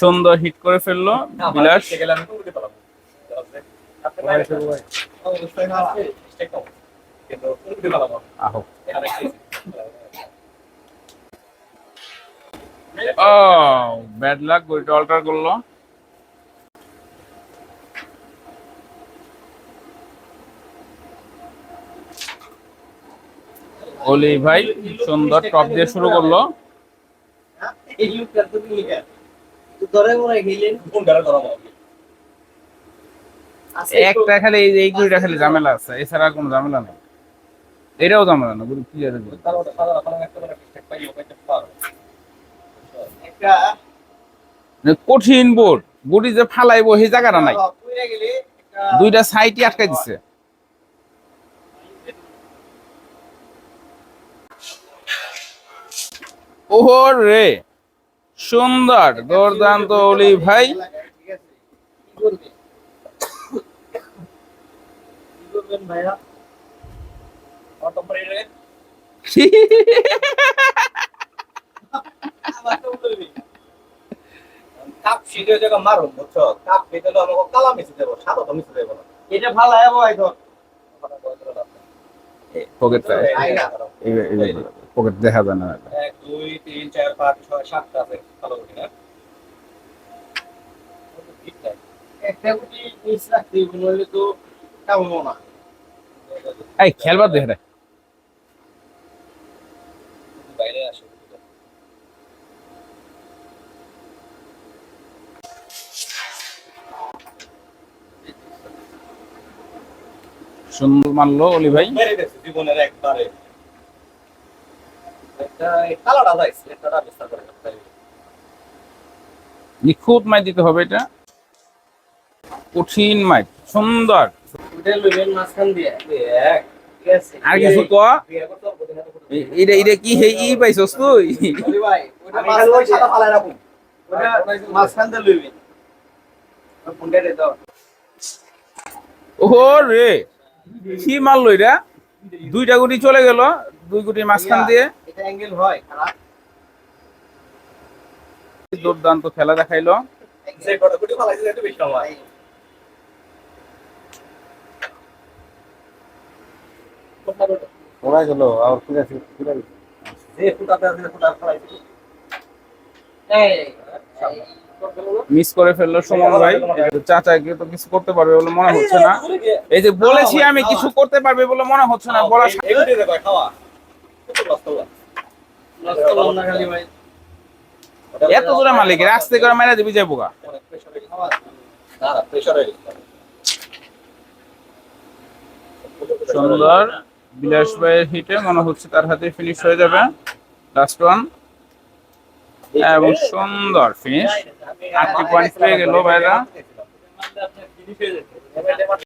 সুন্দর হিট করে ফেলল বিলাস। ব্যাড লাক গড়িটা অল্টার করল। অলি ভাই সুন্দর টপ দিয়ে শুরু করল। একটা খালি এই গুড়িটা খালি ঝামেলা আছে, এছাড়া কোনো ঝামেলা নেই। এটাও ঝামেলা না গুড়ি ক্লিয়ার কঠিন বোর্ড গুড়ি যে ফালাইবো, সেই জায়গাটা নাই। দুইটা সাইডই আটকাই দিছে। ওহো রে সুন্দর দুর্দান্ত অলি ভাই। কাপ জায়গা মারুন বুঝছ কাপ পেতে আমাকে কালা মিশে দেবো সাদা তো মিশে দেবো না এটা ভালো এখন পকেট আইনা। পকেট দেখা যায় না। দুই তিন চার পাঁচ ছয় সাতটা আছে ভালো করে কামবো এই খেলবার দেখে রে বাইরে আসে। সুন্দর মারলো অলি ভাই। মেরে গেছে জীবনের একবারে। বিস্তার করে নিখুঁত মাই দিতে হবে এটা কঠিন মাই সুন্দর আর কিছু ক এটা এটা কি হে ই পাইছস তুই রে কি মারলো এটা দুইটা গুটি চলে গেল দুই গুটি মাঝখান দিয়ে এটা অ্যাঙ্গেল হয় খারাপ দুর্দান্ত খেলা দেখাইলো। গেল আর ফিরে ফিরে মিস করে ফেলল সুমন ভাই। চাচাকে তো কিছু করতে পারবে বলে মনে হচ্ছে না। এই যে বলেছি আমি কিছু করতে পারবে বলে মনে হচ্ছে না। বলা এত জোরে মালিকের আস্তে করে মেরা দিবি হয়ে গেছে সুন্দর, বিলাস ভাইয়ের হিটে মনে হচ্ছে তার হাতে ফিনিশ হয়ে যাবে। লাস্ট ওয়ান এবং সুন্দর ফিনিশ আটটি পয়েন্ট পেয়ে গেল ভাইরা।